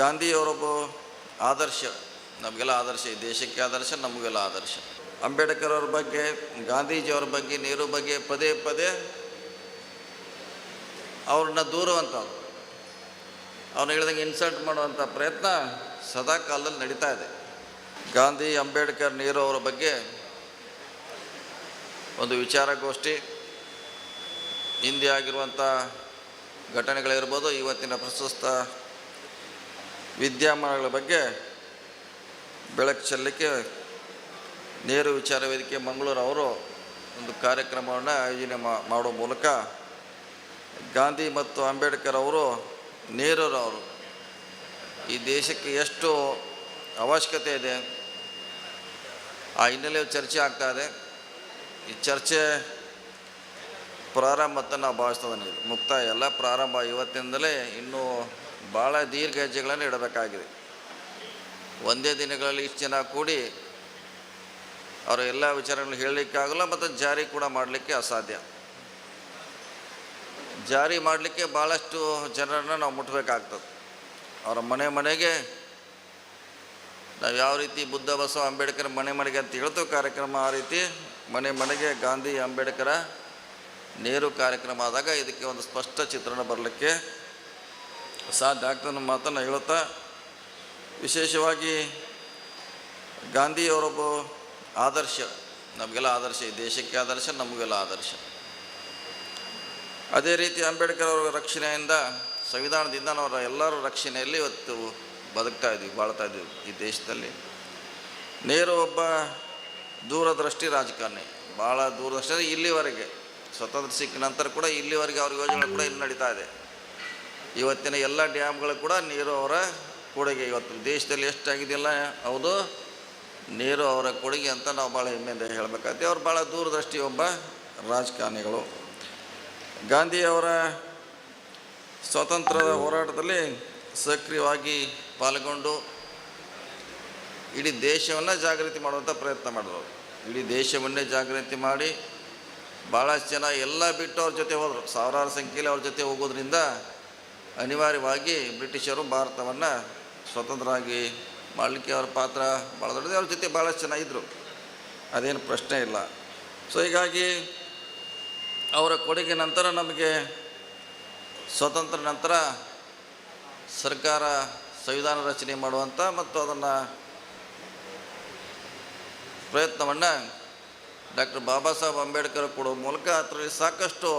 ಗಾಂಧಿಯವರೊಬ್ಬ ಆದರ್ಶ, ನಮಗೆಲ್ಲ ಆದರ್ಶ, ಈ ದೇಶಕ್ಕೆ ಆದರ್ಶ, ನಮಗೆಲ್ಲ ಆದರ್ಶ. ಅಂಬೇಡ್ಕರ್ ಅವ್ರ ಬಗ್ಗೆ, ಗಾಂಧೀಜಿಯವ್ರ ಬಗ್ಗೆ, ನೆಹರು ಬಗ್ಗೆ ಪದೇ ಪದೇ ಅವ್ರನ್ನ ದೂರುವಂಥದ್ದು ಅವ್ನು ಹೇಳ್ದಂಗೆ ಇನ್ಸಲ್ಟ್ ಮಾಡುವಂಥ ಪ್ರಯತ್ನ ಸದಾ ಕಾಲದಲ್ಲಿ ನಡೀತಾ ಇದೆ. ಗಾಂಧಿ, ಅಂಬೇಡ್ಕರ್, ನೆಹರು ಅವರ ಬಗ್ಗೆ ಒಂದು ವಿಚಾರಗೋಷ್ಠಿ, ಹಿಂದೆ ಆಗಿರುವಂಥ ಘಟನೆಗಳಿರ್ಬೋದು, ಇವತ್ತಿನ ಪ್ರಸ್ತುತ ವಿದ್ಯಮಾನಗಳ ಬಗ್ಗೆ ಬೆಳಕು ಚೆಲ್ಲಕ್ಕೆ ನೇರು ವಿಚಾರ ವೇದಿಕೆ ಮಂಗಳೂರು ಅವರು ಒಂದು ಕಾರ್ಯಕ್ರಮವನ್ನು ಆಯೋಜನೆ ಮಾಡೋ ಮೂಲಕ ಗಾಂಧಿ ಮತ್ತು ಅಂಬೇಡ್ಕರ್ ಅವರು ನೆಹರೂರವರು ಈ ದೇಶಕ್ಕೆ ಎಷ್ಟು ಅವಶ್ಯಕತೆ ಇದೆ? ಆ ಹಿನ್ನೆಲೆಯಲ್ಲಿ ಚರ್ಚೆ ಆಗ್ತಾ ಇದೆ. ಈ ಚರ್ಚೆ ಪ್ರಾರಂಭ ಅಂತ ನಾವು ಭಾವಿಸ್ತದೆ ಮುಕ್ತಾಯ ಎಲ್ಲ ಪ್ರಾರಂಭ. ಇವತ್ತಿನಿಂದಲೇ ಇನ್ನೂ ಭಾಳ ದೀರ್ಘ ಹೆಜ್ಜೆಗಳನ್ನು ಇಡಬೇಕಾಗಿದೆ. ಒಂದೇ ದಿನಗಳಲ್ಲಿ ಇಷ್ಟು ಜನ ಕೂಡಿ ಅವರ ಎಲ್ಲ ವಿಚಾರಗಳನ್ನು ಹೇಳಲಿಕ್ಕಾಗಲ್ಲ ಮತ್ತು ಜಾರಿ ಕೂಡ ಮಾಡಲಿಕ್ಕೆ ಅಸಾಧ್ಯ. ಜಾರಿ ಮಾಡಲಿಕ್ಕೆ ಭಾಳಷ್ಟು ಜನರನ್ನು ನಾವು ಮುಟ್ಟಬೇಕಾಗ್ತದೆ ಅವರ ಮನೆ ಮನೆಗೆ ನಾವು ಯಾವ ರೀತಿ ಬುದ್ಧ ಬಸವ ಅಂಬೇಡ್ಕರ್ ಮನೆ ಮನೆಗೆ ಅಂತ ಹೇಳ್ತೇವೆ ಕಾರ್ಯಕ್ರಮ ಆ ರೀತಿ ಮನೆ ಮನೆಗೆ ಗಾಂಧಿ ಅಂಬೇಡ್ಕರ ನೇರು ಕಾರ್ಯಕ್ರಮ ಆದಾಗ ಇದಕ್ಕೆ ಒಂದು ಸ್ಪಷ್ಟ ಚಿತ್ರಣ ಬರಲಿಕ್ಕೆ ಸಾಧ್ಯ ಡಾಕ್ಟರ್ನ ಮಾತನ್ನು ಹೇಳುತ್ತಾ, ವಿಶೇಷವಾಗಿ ಗಾಂಧಿಯವರೊಬ್ಬ ಆದರ್ಶ, ನಮಗೆಲ್ಲ ಆದರ್ಶ, ಈ ದೇಶಕ್ಕೆ ಆದರ್ಶ, ನಮಗೆಲ್ಲ ಆದರ್ಶ. ಅದೇ ರೀತಿ ಅಂಬೇಡ್ಕರ್ ಅವರ ರಕ್ಷಣೆಯಿಂದ, ಸಂವಿಧಾನದಿಂದ ನಾವು ಎಲ್ಲರ ರಕ್ಷಣೆಯಲ್ಲಿ ಇವತ್ತು ಬದುಕ್ತಾ ಇದ್ವಿ, ಬಾಳ್ತಾ ಇದ್ದೀವಿ ಈ ದೇಶದಲ್ಲಿ. ನೇರ ಒಬ್ಬ ದೂರದೃಷ್ಟಿ ರಾಜಕಾರಣಿ, ಭಾಳ ದೂರದೃಷ್ಟಿ ಇಲ್ಲಿವರೆಗೆ ಸ್ವತಂತ್ರ ಸಿಕ್ಕ ನಂತರ ಕೂಡ ಇಲ್ಲಿವರೆಗೆ ಅವ್ರ ಯೋಜನೆಗಳು ಕೂಡ ಇಲ್ಲಿ ನಡೀತಾ ಇದೆ. ಇವತ್ತಿನ ಎಲ್ಲ ಡ್ಯಾಮ್ಗಳು ಕೂಡ ನೀರು ಅವರ ಕೊಡುಗೆ. ಇವತ್ತು ದೇಶದಲ್ಲಿ ಎಷ್ಟಾಗಿದೆಯಲ್ಲ, ಹೌದು, ನೀರು ಅವರ ಕೊಡುಗೆ ಅಂತ ನಾವು ಭಾಳ ಹೆಮ್ಮೆಯಿಂದ ಹೇಳಬೇಕಾಗ್ತದೆ. ಅವ್ರು ಭಾಳ ದೂರದೃಷ್ಟಿ ಒಬ್ಬ ರಾಜಕಾರಣಿಗಳು. ಗಾಂಧಿಯವರ ಸ್ವಾತಂತ್ರ್ಯದ ಹೋರಾಟದಲ್ಲಿ ಸಕ್ರಿಯವಾಗಿ ಪಾಲ್ಗೊಂಡು ಇಡೀ ದೇಶವನ್ನು ಜಾಗೃತಿ ಮಾಡುವಂಥ ಪ್ರಯತ್ನ ಮಾಡಿದ್ರು. ಇಡೀ ದೇಶವನ್ನೇ ಜಾಗೃತಿ ಮಾಡಿ ಭಾಳಷ್ಟು ಜನ ಎಲ್ಲ ಬಿಟ್ಟು ಅವ್ರ ಜೊತೆ ಹೋದರು. ಸಾವಿರಾರು ಸಂಖ್ಯೆಯಲ್ಲಿ ಅವ್ರ ಜೊತೆ ಹೋಗೋದ್ರಿಂದ ಅನಿವಾರ್ಯವಾಗಿ ಬ್ರಿಟಿಷರು ಭಾರತವನ್ನು ಸ್ವತಂತ್ರವಾಗಿ ಮಾಡಲಿಕ್ಕೆ ಅವರ ಪಾತ್ರ ಭಾಳ ದೊಡ್ಡದು. ಅವ್ರ ಜೊತೆ ಭಾಳಷ್ಟು ಜನ ಇದ್ದರು ಅದೇನು ಪ್ರಶ್ನೆ ಇಲ್ಲ. ಸೊ ಹೀಗಾಗಿ ಅವರ ಕೊಡುಗೆ ನಂತರ ನಮಗೆ ಸ್ವತಂತ್ರ ನಂತರ ಸರ್ಕಾರ ಸಂವಿಧಾನ ರಚನೆ ಮಾಡುವಂಥ ಮತ್ತು ಅದನ್ನು ಪ್ರಯತ್ನವನ್ನು ಡಾಕ್ಟರ್ ಬಾಬಾ ಸಾಹೇಬ್ ಅಂಬೇಡ್ಕರ್ ಕೊಡುವ ಮೂಲಕ ಅದರಲ್ಲಿ ಸಾಕಷ್ಟು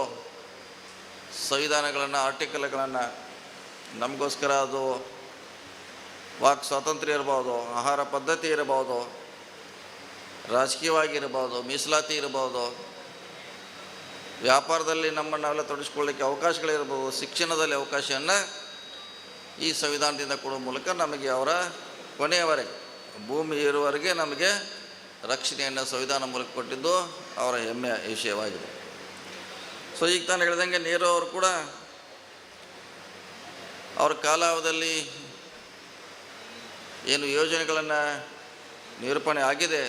ಸಂವಿಧಾನಗಳನ್ನು, ಆರ್ಟಿಕಲ್ಗಳನ್ನು ನಮಗೋಸ್ಕರ ಅದು ವಾಕ್ ಸ್ವಾತಂತ್ರ್ಯ ಇರ್ಬೋದು, ಆಹಾರ ಪದ್ಧತಿ ಇರ್ಬೋದು, ರಾಜಕೀಯವಾಗಿ ಇರಬಹುದು ಮೀಸಲಾತಿ ಇರ್ಬೋದು, ವ್ಯಾಪಾರದಲ್ಲಿ ನಮ್ಮನ್ನೆಲ್ಲ ನಾವೆಲ್ಲ ತೊಡಗಿಸ್ಕೊಳ್ಳಿಕ್ಕೆ ಅವಕಾಶಗಳಿರ್ಬೋದು, ಶಿಕ್ಷಣದಲ್ಲಿ ಅವಕಾಶವನ್ನು ಈ ಸಂವಿಧಾನದಿಂದ ಕೊಡೋ ಮೂಲಕ ನಮಗೆ ಅವರ ಕೊನೆಯವರೆಗೆ ಭೂಮಿ ಇರುವವರೆಗೆ ನಮಗೆ ರಕ್ಷಣೆಯನ್ನು ಸಂವಿಧಾನ ಮೂಲಕ ಕೊಟ್ಟಿದ್ದು ಅವರ ಹೆಮ್ಮೆಯ ವಿಷಯವಾಗಿದೆ. ಸೊ ಈಗ ತಾನು ಹೇಳ್ದಂಗೆ ನೀರು ಅವರು ಕೂಡ ಅವ್ರ ಕಾಲಾವಧಿಯಲ್ಲಿ ಏನು ಯೋಜನೆಗಳನ್ನು ನಿರೂಪಣೆ ಆಗಿದೆ.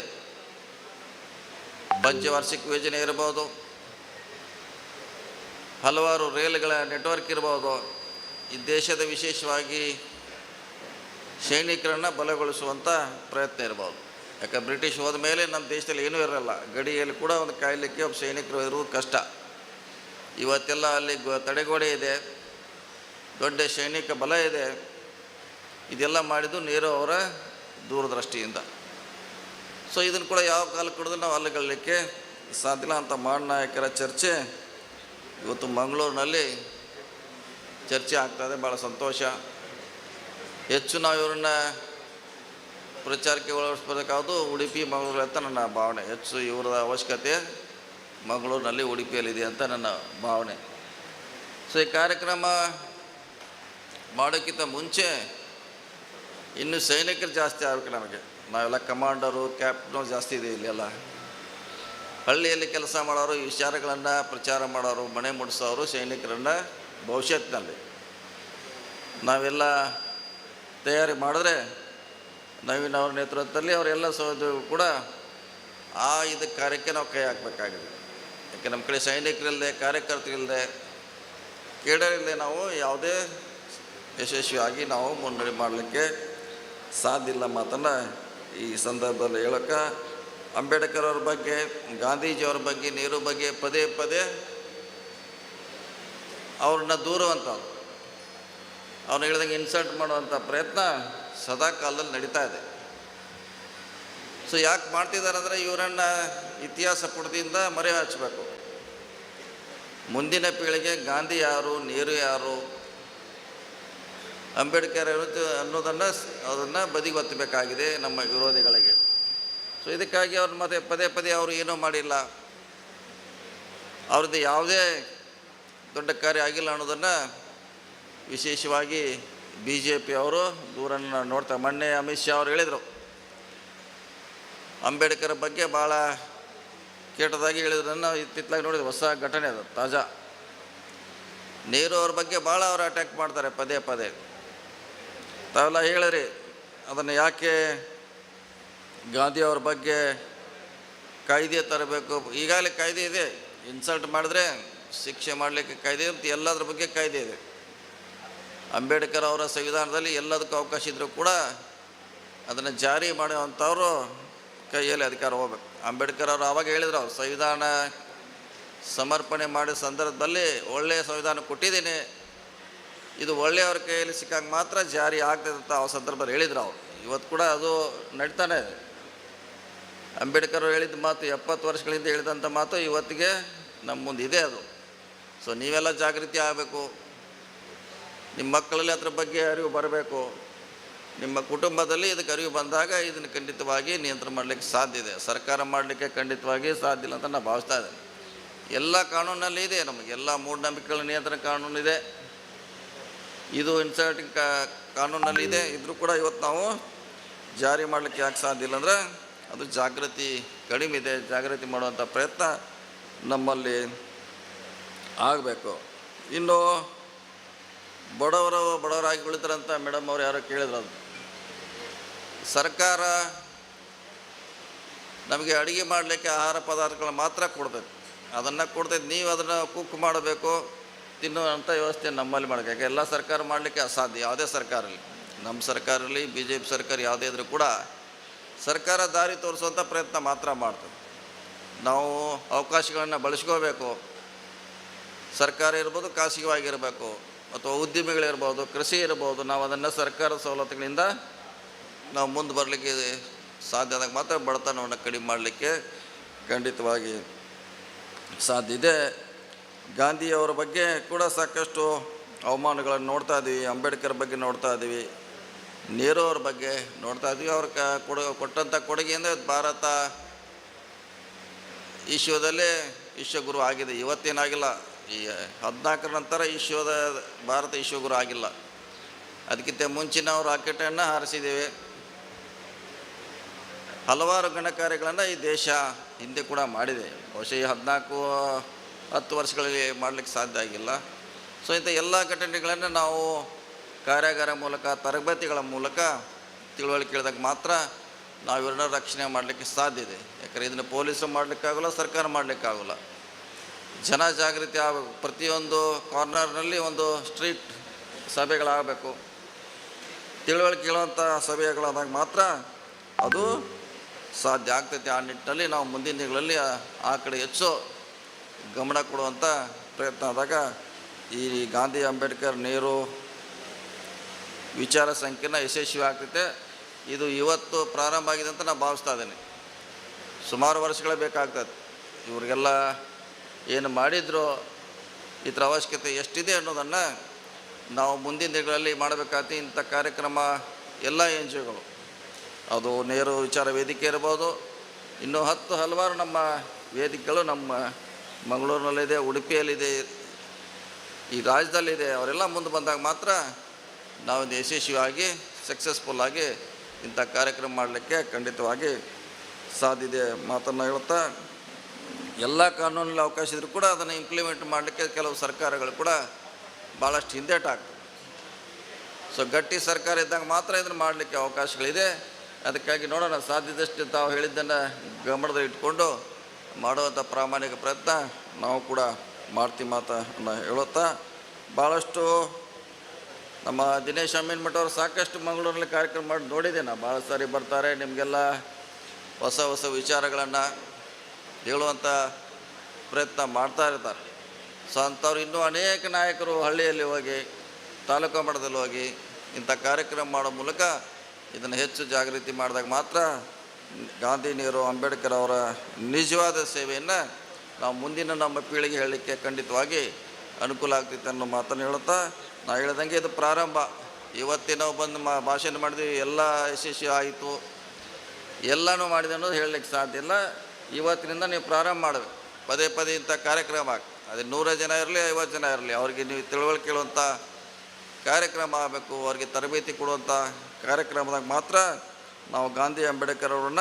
ಪಂಚವಾರ್ಷಿಕ ಯೋಜನೆ ಇರಬಹುದು ಹಲವಾರು ರೈಲುಗಳ ನೆಟ್ವರ್ಕ್ ಇರ್ಬೋದು. ಈ ದೇಶದ ವಿಶೇಷವಾಗಿ ಸೈನಿಕರನ್ನು ಬಲಗೊಳಿಸುವಂಥ ಪ್ರಯತ್ನ ಇರ್ಬೋದು. ಯಾಕೆ ಬ್ರಿಟಿಷ್ ಹೋದ ಮೇಲೆ ನಮ್ಮ ದೇಶದಲ್ಲಿ ಏನೂ ಇರಲ್ಲ ಗಡಿಯಲ್ಲಿ ಕೂಡ ಒಂದು ಕಾಯಲಿಕ್ಕೆ ಒಬ್ಬ ಸೈನಿಕರು ಇರುವುದು ಕಷ್ಟ. ಇವತ್ತೆಲ್ಲ ಅಲ್ಲಿ ತಡೆಗೋಡೆ ಇದೆ. ದೊಡ್ಡ ಸೈನಿಕ ಬಲ ಇದೆ. ಇದೆಲ್ಲ ಮಾಡಿದ್ದು ನೇರ ಅವರ ದೂರದೃಷ್ಟಿಯಿಂದ. ಸೊ ಇದನ್ನು ಕೂಡ ಯಾವ ಕಾಲಕ್ಕೆ ಹಿಡಿದು ನಾವು ಅಲ್ಲಿಗಳಲಿಕ್ಕೆ ಸಾಧ್ಯ ಅಂತ ನಾಯಕರ ಚರ್ಚೆ. ಇವತ್ತು ಮಂಗಳೂರಿನಲ್ಲಿ ಚರ್ಚೆ ಆಗ್ತಾಯಿದೆ ಭಾಳ ಸಂತೋಷ. ಹೆಚ್ಚು ನಾವು ಇವ್ರನ್ನ ಪ್ರಚಾರಕ್ಕೆ ಒಳಪಡಿಸ್ಬೇಕಾದ್ದು ಉಡುಪಿ ಮಂಗಳೂರು ಅಂತ ನನ್ನ ಭಾವನೆ. ಹೆಚ್ಚು ಇವರ ಅವಶ್ಯಕತೆ ಮಂಗಳೂರಿನಲ್ಲಿ, ಉಡುಪಿಯಲ್ಲಿದೆ ಅಂತ ನನ್ನ ಭಾವನೆ. ಸೊ ಈ ಕಾರ್ಯಕ್ರಮ ಮಾಡೋಕ್ಕಿಂತ ಮುಂಚೆ ಇನ್ನು ಸೈನಿಕರು ಜಾಸ್ತಿ ಆಗಬೇಕು ನಮಗೆ. ನಾವೆಲ್ಲ ಕಮಾಂಡರು, ಕ್ಯಾಪ್ಟನು ಜಾಸ್ತಿ ಇದೆ ಇಲ್ಲೆಲ್ಲ ಹಳ್ಳಿಯಲ್ಲಿ ಕೆಲಸ ಮಾಡೋರು, ವಿಚಾರಗಳನ್ನು ಪ್ರಚಾರ ಮಾಡೋರು ಮನೆ ಮುಡಿಸೋರು ಸೈನಿಕರನ್ನು ಭವಿಷ್ಯತ್ತಿನಲ್ಲಿ ನಾವೆಲ್ಲ ತಯಾರಿ ಮಾಡಿದ್ರೆ ನವೀನ್ ಅವ್ರ ನೇತೃತ್ವದಲ್ಲಿ ಅವರೆಲ್ಲ ಸಹೋದ್ಯೋಗಿ ಕೂಡ ಆ ಇದು ಕಾರ್ಯಕ್ಕೆ ನಾವು ಕೈ ಹಾಕಬೇಕಾಗಿದೆ. ಯಾಕೆ ನಮ್ಮ ಕಡೆ ಸೈನಿಕರಿಲ್ಲದೆ, ಕಾರ್ಯಕರ್ತರಿಲ್ಲದೆ, ಕೇಡರಿಲ್ಲದೆ ನಾವು ಯಾವುದೇ ಯಶಸ್ವಿಯಾಗಿ ನಾವು ಮುನ್ನಡೆ ಮಾಡಲಿಕ್ಕೆ ಸಾಧ್ಯ ಇಲ್ಲ ಮಾತನ್ನು ಈ ಸಂದರ್ಭದಲ್ಲಿ ಹೇಳೋಕ್ಕೆ ಅಂಬೇಡ್ಕರ್ ಅವ್ರ ಬಗ್ಗೆ ಗಾಂಧೀಜಿಯವ್ರ ಬಗ್ಗೆ, ನೆಹರು ಬಗ್ಗೆ ಪದೇ ಪದೇ ಅವ್ರನ್ನ ದೂರವಂತ ಅವ್ನು ಹೇಳ್ದಂಗೆ ಇನ್ಸಲ್ಟ್ ಮಾಡುವಂಥ ಪ್ರಯತ್ನ ಸದಾ ಕಾಲದಲ್ಲಿ ನಡೀತಾ ಇದೆ. ಸೊ ಯಾಕೆ ಮಾಡ್ತಿದ್ದಾರೆ ಅಂದರೆ ಇವರನ್ನು ಇತಿಹಾಸ ಪುಟದಿಂದ ಮರೆ ಹಚ್ಚಬೇಕು ಮುಂದಿನ ಪೀಳಿಗೆ ಗಾಂಧಿ ಯಾರು, ನೆಹರು ಯಾರು ಅಂಬೇಡ್ಕರ್ ಅನ್ನೋದನ್ನು ಅದನ್ನು ಬದಿಗೊತ್ತಬೇಕಾಗಿದೆ ನಮ್ಮ ವಿರೋಧಿಗಳಿಗೆ. ಸೊ ಇದಕ್ಕಾಗಿ ಅವ್ರು ಮತ್ತೆ ಪದೇ ಪದೇ ಅವರು ಏನೂ ಮಾಡಿಲ್ಲ. ಅವ್ರದ್ದು ಯಾವುದೇ ದೊಡ್ಡ ಕಾರ್ಯ ಆಗಿಲ್ಲ ಅನ್ನೋದನ್ನು ವಿಶೇಷವಾಗಿ ಬಿ ಜೆ ಪಿ ಅವರು ದೂರನ್ನು ನೋಡ್ತಾ, ಮೊನ್ನೆ ಅಮಿತ್ ಶಾ ಅವರು ಹೇಳಿದರು. ಅಂಬೇಡ್ಕರ್ ಬಗ್ಗೆ ಭಾಳ ಕೆಟ್ಟದಾಗಿ ಹೇಳಿದ್ರನ್ನು ಇತ್ತಿತ್ತಲಾಗಿ ನೋಡಿದ್ರು ಹೊಸ ಘಟನೆ ಅದು, ತಾಜಾ. ನೆಹರು ಅವ್ರ ಬಗ್ಗೆ ಭಾಳ ಅವರು ಅಟ್ಯಾಕ್ ಮಾಡ್ತಾರೆ ಪದೇ ಪದೇ. ತಾವೆಲ್ಲ ಹೇಳ್ರಿ, ಅದನ್ನು ಯಾಕೆ ಗಾಂಧಿಯವ್ರ ಬಗ್ಗೆ ಕಾಯ್ದೆ ತರಬೇಕು? ಈಗಾಗಲೇ ಕಾಯ್ದೆ ಇದೆ. ಇನ್ಸಲ್ಟ್ ಮಾಡಿದ್ರೆ ಶಿಕ್ಷೆ ಮಾಡಲಿಕ್ಕೆ ಕಾಯ್ದೆ ಅಂತ ಎಲ್ಲದ್ರ ಬಗ್ಗೆ ಕಾಯ್ದೆ ಇದೆ. ಅಂಬೇಡ್ಕರ್ ಅವರ ಸಂವಿಧಾನದಲ್ಲಿ ಎಲ್ಲದಕ್ಕೂ ಅವಕಾಶ ಇದ್ದರೂ ಕೂಡ ಅದನ್ನು ಜಾರಿ ಮಾಡುವಂಥವ್ರು ಕೈಯಲ್ಲಿ ಅಧಿಕಾರ ಹೋಗ್ಬೇಕು. ಅಂಬೇಡ್ಕರ್ ಅವರು ಆವಾಗ ಹೇಳಿದ್ರು ಅವ್ರು ಸಂವಿಧಾನ ಸಮರ್ಪಣೆ ಮಾಡಿದ ಸಂದರ್ಭದಲ್ಲಿ ಒಳ್ಳೆಯ ಸಂವಿಧಾನ ಕೊಟ್ಟಿದ್ದೀನಿ ಇದು ಒಳ್ಳೆಯವ್ರ ಕೈಯಲ್ಲಿ ಸಿಕ್ಕಾಗ ಮಾತ್ರ ಜಾರಿ ಆಗ್ತದೆ ಅಂತ ಆ ಸಂದರ್ಭದಲ್ಲಿ ಹೇಳಿದ್ರು ಅವರು. ಇವತ್ತು ಕೂಡ ಅದು ನಡೀತಾನೆ ಇದೆ. ಅಂಬೇಡ್ಕರ್ ಹೇಳಿದ ಮಾತು ಎಪ್ಪತ್ತು ವರ್ಷಗಳಿಂದ ಹೇಳಿದಂಥ ಮಾತು ಇವತ್ತಿಗೆ ನಮ್ಮ ಮುಂದೆ ಇದೆ ಅದು. ಸೊ ನೀವೆಲ್ಲ ಜಾಗೃತಿ ಆಗಬೇಕು. ನಿಮ್ಮ ಮಕ್ಕಳಲ್ಲಿ ಅದ್ರ ಬಗ್ಗೆ ಅರಿವು ಬರಬೇಕು. ನಿಮ್ಮ ಕುಟುಂಬದಲ್ಲಿ ಇದಕ್ಕೆ ಅರಿವು ಬಂದಾಗ ಇದನ್ನು ಖಂಡಿತವಾಗಿ ನಿಯಂತ್ರಣ ಮಾಡಲಿಕ್ಕೆ ಸಾಧ್ಯ ಇದೆ. ಸರ್ಕಾರ ಮಾಡಲಿಕ್ಕೆ ಖಂಡಿತವಾಗಿ ಸಾಧ್ಯ ಇಲ್ಲ ಅಂತ ನಾನು ಭಾವಿಸ್ತಾ ಇದ್ದೇನೆ. ಎಲ್ಲ ಕಾನೂನಲ್ಲಿ ಇದೆ ನಮಗೆ. ಎಲ್ಲ ಮೂಢನಂಬಿಕೆಗಳ ನಿಯಂತ್ರಣ ಕಾನೂನು ಇದೆ ಇನ್ಸರ್ಟಿಂಗ್ ಕಾ ಕಾನೂನಲ್ಲಿ ಇದೆ. ಇದ್ರೂ ಕೂಡ ಇವತ್ತು ನಾವು ಜಾರಿ ಮಾಡಲಿಕ್ಕೆ ಯಾಕೆ ಸಾಧ್ಯ ಇಲ್ಲ ಅಂದರೆ ಅದು ಜಾಗೃತಿ ಕಡಿಮೆ ಇದೆ. ಜಾಗೃತಿ ಮಾಡುವಂಥ ಪ್ರಯತ್ನ ನಮ್ಮಲ್ಲಿ ಆಗಬೇಕು. ಇನ್ನು ಬಡವರು ಬಡವರಾಗಿ ಉಳಿತಾರಂತ ಮೇಡಮ್ ಅವ್ರು ಯಾರೋ ಕೇಳಿದ್ರು ಅದು. ಸರ್ಕಾರ ನಮಗೆ ಅಡುಗೆ ಮಾಡಲಿಕ್ಕೆ ಆಹಾರ ಪದಾರ್ಥಗಳನ್ನ ಮಾತ್ರ ಕೊಡ್ತೈತೆ ಅದನ್ನು ಕೊಡ್ತೈತೆ ನೀವು ಅದನ್ನು ಕುಕ್ ಮಾಡಬೇಕು. ತಿನ್ನುವಂಥ ವ್ಯವಸ್ಥೆ ನಮ್ಮಲ್ಲಿ ಮಾಡಬೇಕು. ಯಾಕೆ ಎಲ್ಲ ಸರ್ಕಾರ ಮಾಡಲಿಕ್ಕೆ ಅಸಾಧ್ಯ, ಯಾವುದೇ ಸರ್ಕಾರ ಇರಲಿ ನಮ್ಮ ಸರ್ಕಾರ ಇರಲಿ ಬಿ ಜೆ ಪಿ ಸರ್ಕಾರ ಯಾವುದೇ ಇದ್ರೂ ಕೂಡ ಸರ್ಕಾರ ದಾರಿ ತೋರಿಸುವಂಥ ಪ್ರಯತ್ನ ಮಾತ್ರ ಮಾಡ್ತದೆ. ನಾವು ಅವಕಾಶಗಳನ್ನು ಬಳಸ್ಕೋಬೇಕು. ಸರ್ಕಾರ ಇರ್ಬೋದು, ಖಾಸಗಿವಾಗಿರಬೇಕು, ಅಥವಾ ಉದ್ಯಮಿಗಳಿರ್ಬೋದು, ಕೃಷಿ ಇರ್ಬೋದು, ನಾವು ಅದನ್ನು ಸರ್ಕಾರದ ಸವಲತ್ತುಗಳಿಂದ ನಾವು ಮುಂದೆ ಬರಲಿಕ್ಕೆ ಸಾಧ್ಯ ಆದಾಗ ಮಾತ್ರ ಬಡತನವನ್ನು ಕಡಿಮೆ ಮಾಡಲಿಕ್ಕೆ ಖಂಡಿತವಾಗಿ ಸಾಧ್ಯ ಇದೆ. ಗಾಂಧಿಯವರ ಬಗ್ಗೆ ಕೂಡ ಸಾಕಷ್ಟು ಅವಮಾನಗಳನ್ನು ನೋಡ್ತಾ ಇದ್ದೀವಿ ಅಂಬೇಡ್ಕರ್ ಬಗ್ಗೆ ನೋಡ್ತಾ ಇದ್ದೀವಿ ನೀರು ಅವ್ರ ಬಗ್ಗೆ ನೋಡ್ತಾ ಇದ್ದೀವಿ ಅವ್ರ ಕೊಡ, ಕೊಟ್ಟಂಥ ಕೊಡುಗೆಯಿಂದ ಭಾರತ ವಿಶ್ವದಲ್ಲೇ ವಿಶ್ವಗುರು ಆಗಿದೆ. ಇವತ್ತೇನಾಗಿಲ್ಲ, ಈ ಹದಿನಾಲ್ಕರ ನಂತರ ವಿಶ್ವದ ಭಾರತ ವಿಶ್ವಗುರು ಆಗಿಲ್ಲ. ಅದಕ್ಕಿಂತ ಮುಂಚೆ ನಾವು ರಾಕೆಟನ್ನು ಹಾರಿಸಿದ್ದೇವೆ. ಹಲವಾರು ಗಣಕಾರ್ಯಗಳನ್ನು ಈ ದೇಶ ಹಿಂದೆ ಕೂಡ ಮಾಡಿದೆ. ಬಹುಶಃ ಈ ಹದಿನಾಲ್ಕು ಹತ್ತು ವರ್ಷಗಳಲ್ಲಿ ಮಾಡಲಿಕ್ಕೆ ಸಾಧ್ಯ ಆಗಿಲ್ಲ. ಸೊ ಇಂಥ ಎಲ್ಲ ಘಟನೆಗಳನ್ನು ನಾವು ಕಾರ್ಯಾಗಾರ ಮೂಲಕ, ತರಬೇತಿಗಳ ಮೂಲಕ ತಿಳುವಳಿಕೆ ಹೇಳಿದಾಗ ಮಾತ್ರ ನಾವು ಇವರನ್ನ ರಕ್ಷಣೆ ಮಾಡಲಿಕ್ಕೆ ಸಾಧ್ಯ ಇದೆ. ಯಾಕಂದರೆ ಇದನ್ನು ಪೊಲೀಸರು ಮಾಡಲಿಕ್ಕಾಗಲ್ಲ, ಸರ್ಕಾರ ಮಾಡಲಿಕ್ಕಾಗಲ್ಲ. ಜನ ಜಾಗೃತಿ ಆಗಬೇಕು ಪ್ರತಿಯೊಂದು ಕಾರ್ನರ್ನಲ್ಲಿ ಒಂದು ಸ್ಟ್ರೀಟ್ ಸಭೆಗಳಾಗಬೇಕು. ತಿಳುವಳಿಕೆ ಹೇಳುವಂಥ ಸಭೆಗಳಾದಾಗ ಮಾತ್ರ ಅದು ಸಾಧ್ಯ ಆಗ್ತೈತೆ ಆ ನಿಟ್ಟಿನಲ್ಲಿ ನಾವು ಮುಂದಿನ ದಿನಗಳಲ್ಲಿ ಆ ಕಡೆ ಹೆಚ್ಚು ಗಮನ ಕೊಡುವಂಥ ಪ್ರಯತ್ನ ಆದಾಗ ಈ ಗಾಂಧಿ ಅಂಬೇಡ್ಕರ್ ನೇರು ವಿಚಾರ ಸಂಕಿರಣ ಯಶಸ್ವಿ ಆಗ್ತೈತೆ. ಇದು ಇವತ್ತು ಪ್ರಾರಂಭ ಆಗಿದೆ ಅಂತ ನಾನು ಭಾವಿಸ್ತಾ ಇದ್ದೀನಿ. ಸುಮಾರು ವರ್ಷಗಳೇ ಬೇಕಾಗ್ತದೆ. ಇವ್ರಿಗೆಲ್ಲ ಏನು ಮಾಡಿದ್ರು ಥರ ಅವಶ್ಯಕತೆ ಎಷ್ಟಿದೆ ಅನ್ನೋದನ್ನು ನಾವು ಮುಂದಿನ ದಿನಗಳಲ್ಲಿ ಮಾಡಬೇಕಾಗ್ತದೆ ಇಂಥ ಕಾರ್ಯಕ್ರಮ, ಎಲ್ಲ ಎನ್ ಜಿ ಒಗಳು ಅದು ನೇರು ವಿಚಾರ ವೇದಿಕೆ ಇರ್ಬೋದು. ಇನ್ನೂ ಹತ್ತು ಹಲವಾರು ನಮ್ಮ ವೇದಿಕೆಗಳು ನಮ್ಮ ಮಂಗಳೂರಿನಲ್ಲಿದೆ, ಉಡುಪಿಯಲ್ಲಿದೆ, ಈ ರಾಜ್ಯದಲ್ಲಿದೆ, ಅವರೆಲ್ಲ ಮುಂದೆ ಬಂದಾಗ ಮಾತ್ರ ನಾವು ಯಶಸ್ವಿಯಾಗಿ ಸಕ್ಸಸ್ಫುಲ್ಲಾಗಿ ಇಂಥ ಕಾರ್ಯಕ್ರಮ ಮಾಡಲಿಕ್ಕೆ ಖಂಡಿತವಾಗಿ ಸಾಧ್ಯ ಇದೆ ಮಾತನ್ನು ಹೇಳ್ತಾ, ಎಲ್ಲ ಕಾನೂನಲ್ಲಿ ಅವಕಾಶ ಇದ್ರೂ ಕೂಡ ಅದನ್ನು ಇಂಪ್ಲಿಮೆಂಟ್ ಮಾಡಲಿಕ್ಕೆ ಕೆಲವು ಸರ್ಕಾರಗಳು ಕೂಡ ಭಾಳಷ್ಟು ಹಿಂದೇಟಾಗ್ತದೆ ಸೊ ಗಟ್ಟಿ ಸರ್ಕಾರ ಇದ್ದಾಗ ಮಾತ್ರ ಇದನ್ನು ಮಾಡಲಿಕ್ಕೆ ಅವಕಾಶಗಳಿದೆ. ಅದಕ್ಕಾಗಿ ನೋಡೋಣ, ಸಾಧ್ಯದಷ್ಟು ತಾವು ಹೇಳಿದ್ದನ್ನು ಗಮನದಲ್ಲಿ ಇಟ್ಕೊಂಡು ಮಾಡುವಂಥ ಪ್ರಾಮಾಣಿಕ ಪ್ರಯತ್ನ ನಾವು ಕೂಡ ಮಾಡ್ತೀವಿ ಮಾತನ್ನು ಹೇಳುತ್ತಾ ಭಾಳಷ್ಟು ನಮ್ಮ ದಿನೇಶ್ ಅವರು ಸಾಕಷ್ಟು ಮಂಗಳೂರಲ್ಲಿ ಕಾರ್ಯಕ್ರಮ ಮಾಡಿ ನೋಡಿದೆ. ನಾ ಭಾಳ ಸಾರಿ ಬರ್ತಾರೆ, ನಿಮಗೆಲ್ಲ ಹೊಸ ಹೊಸ ವಿಚಾರಗಳನ್ನು ಹೇಳುವಂಥ ಪ್ರಯತ್ನ ಮಾಡ್ತಾ ಇರ್ತಾರೆ. ಸೊ ಅಂಥವ್ರು ಇನ್ನೂ ಅನೇಕ ನಾಯಕರು ಹಳ್ಳಿಯಲ್ಲಿ ಹೋಗಿ, ತಾಲೂಕು ಮಟ್ಟದಲ್ಲಿ ಹೋಗಿ ಇಂಥ ಕಾರ್ಯಕ್ರಮ ಮಾಡೋ ಮೂಲಕ ಇದನ್ನು ಹೆಚ್ಚು ಜಾಗೃತಿ ಮಾಡಿದಾಗ ಮಾತ್ರ ಗಾಂಧಿ ನೀರು ಅಂಬೇಡ್ಕರ್ ಅವರ ನಿಜವಾದ ಸೇವೆಯನ್ನು ನಾವು ಮುಂದಿನ ನಮ್ಮ ಪೀಳಿಗೆ ಹೇಳಲಿಕ್ಕೆ ಖಂಡಿತವಾಗಿ ಅನುಕೂಲ ಆಗ್ತೈತೆ ಅನ್ನೋ ಮಾತನ್ನು ಹೇಳುತ್ತಾ, ನಾ ಹೇಳ್ದಂಗೆ ಇದು ಪ್ರಾರಂಭ. ಇವತ್ತಿನ ನಾವು ಬಂದು ಮಾ ಭಾಷಣ ಮಾಡಿದ್ವಿ, ಎಲ್ಲ ಯಶಸ್ವಿ ಆಯಿತು. ಎಲ್ಲನೂ ಮಾಡಿದೆ ಅನ್ನೋದು ಹೇಳಲಿಕ್ಕೆ ಸಾಧ್ಯ ಇಲ್ಲ. ಇವತ್ತಿನಿಂದ ನೀವು ಪ್ರಾರಂಭ ಮಾಡಬೇಕು ಪದೇ ಪದೇ ಇಂಥ ಕಾರ್ಯಕ್ರಮ ಆಗಿ ಅದು ನೂರ ಜನ ಇರಲಿ, ಐವತ್ತು ಜನ ಇರಲಿ, ಅವ್ರಿಗೆ ನೀವು ತಿಳುವಳಿಕೆ ಕೇಳುವಂಥ ಕಾರ್ಯಕ್ರಮ ಆಗಬೇಕು, ಅವ್ರಿಗೆ ತರಬೇತಿ ಕೊಡುವಂಥ ಕಾರ್ಯಕ್ರಮದಾಗ ಮಾತ್ರ ನಾವು ಗಾಂಧಿ ಅಂಬೇಡ್ಕರ್ ಅವರನ್ನ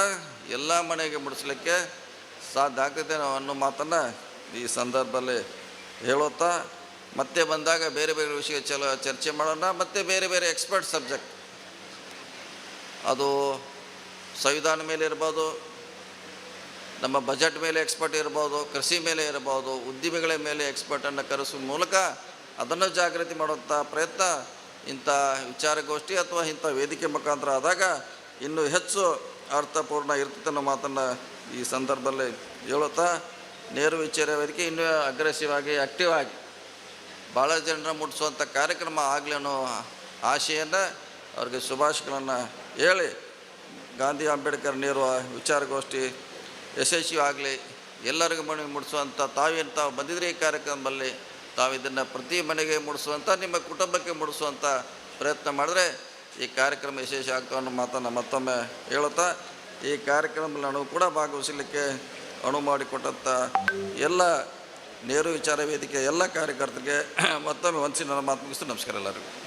ಎಲ್ಲ ಮನೆಗೆ ಮುಡಿಸ್ಲಿಕ್ಕೆ ಸಾಧ್ಯ ನಾವು ಅನ್ನೋ ಮಾತನ್ನು ಈ ಸಂದರ್ಭದಲ್ಲಿ ಹೇಳುತ್ತಾ, ಮತ್ತೆ ಬಂದಾಗ ಬೇರೆ ಬೇರೆ ವಿಷಯ ಚಲ, ಚರ್ಚೆ ಮಾಡೋಣ, ಮತ್ತೆ ಬೇರೆ ಬೇರೆ ಎಕ್ಸ್ಪರ್ಟ್ ಸಬ್ಜೆಕ್ಟ್ ಅದು ಸಂವಿಧಾನ ಮೇಲೆ ಇರ್ಬೋದು, ನಮ್ಮ ಬಜೆಟ್ ಮೇಲೆ ಎಕ್ಸ್ಪರ್ಟ್ ಇರ್ಬೋದು, ಕೃಷಿ ಮೇಲೆ ಇರ್ಬೋದು, ಉದ್ದಿಮೆಗಳ ಮೇಲೆ ಎಕ್ಸ್ಪರ್ಟನ್ನು ಕರೆಸುವ ಮೂಲಕ ಅದನ್ನು ಜಾಗೃತಿ ಮಾಡುವಂಥ ಪ್ರಯತ್ನ ಇಂಥ ವಿಚಾರಗೋಷ್ಠಿ ಅಥವಾ ಇಂಥ ವೇದಿಕೆ ಮುಖಾಂತರ ಆದಾಗ ಇನ್ನೂ ಹೆಚ್ಚು ಅರ್ಥಪೂರ್ಣ ಇರ್ತದೆ ಅನ್ನೋ ಮಾತನ್ನು ಈ ಸಂದರ್ಭದಲ್ಲಿ ಹೇಳುತ್ತಾ, ನೇರು ವಿಚಾರ ವೇದಿಕೆ ಇನ್ನೂ ಅಗ್ರೆಸಿವ್ ಆಗಿ ಆ್ಯಕ್ಟಿವ್ ಆಗಿ ಭಾಳ ಜನರ ಮುಟ್ಟಿಸುವಂಥ ಕಾರ್ಯಕ್ರಮ ಆಗಲಿ ಅನ್ನೋ ಆಶೆಯನ್ನು ಅವ್ರಿಗೆ ಶುಭಾಶಯಗಳನ್ನು ಹೇಳಿ ಗಾಂಧಿ ಅಂಬೇಡ್ಕರ್ ನೀರುವ ವಿಚಾರಗೋಷ್ಠಿ ಯಶಸ್ವಿ ಆಗಲಿ, ಎಲ್ಲರಿಗೂ ಮನವಿ ಮುಡಿಸುವಂಥ ತಾವೇನು ತಾವು ಬಂದಿದ್ರಿ ಈ ಕಾರ್ಯಕ್ರಮದಲ್ಲಿ, ತಾವು ಇದನ್ನು ಪ್ರತಿ ಮನೆಗೆ ಮುಡಿಸುವಂಥ, ನಿಮ್ಮ ಕುಟುಂಬಕ್ಕೆ ಮುಡಿಸುವಂಥ ಪ್ರಯತ್ನ ಮಾಡಿದ್ರೆ ಈ ಕಾರ್ಯಕ್ರಮ ವಿಶೇಷ ಆಗ್ತಾವೆ ಅನ್ನೋ ಮಾತನ್ನು ಮತ್ತೊಮ್ಮೆ ಹೇಳುತ್ತಾ, ಈ ಕಾರ್ಯಕ್ರಮದಲ್ಲಿ ನಾನು ಕೂಡ ಭಾಗವಹಿಸಲಿಕ್ಕೆ ಅನುವು ಮಾಡಿಕೊಟ್ಟಂಥ ಎಲ್ಲ ನೇರು ವಿಚಾರ ವೇದಿಕೆ, ಎಲ್ಲ ಕಾರ್ಯಕರ್ತರಿಗೆ ಮತ್ತೊಮ್ಮೆ ಒಂದ್ಸಿ ನನ್ನ ಮಾತು ಮುಗಿಸ್ತು. ನಮಸ್ಕಾರ ಎಲ್ಲರಿಗೂ.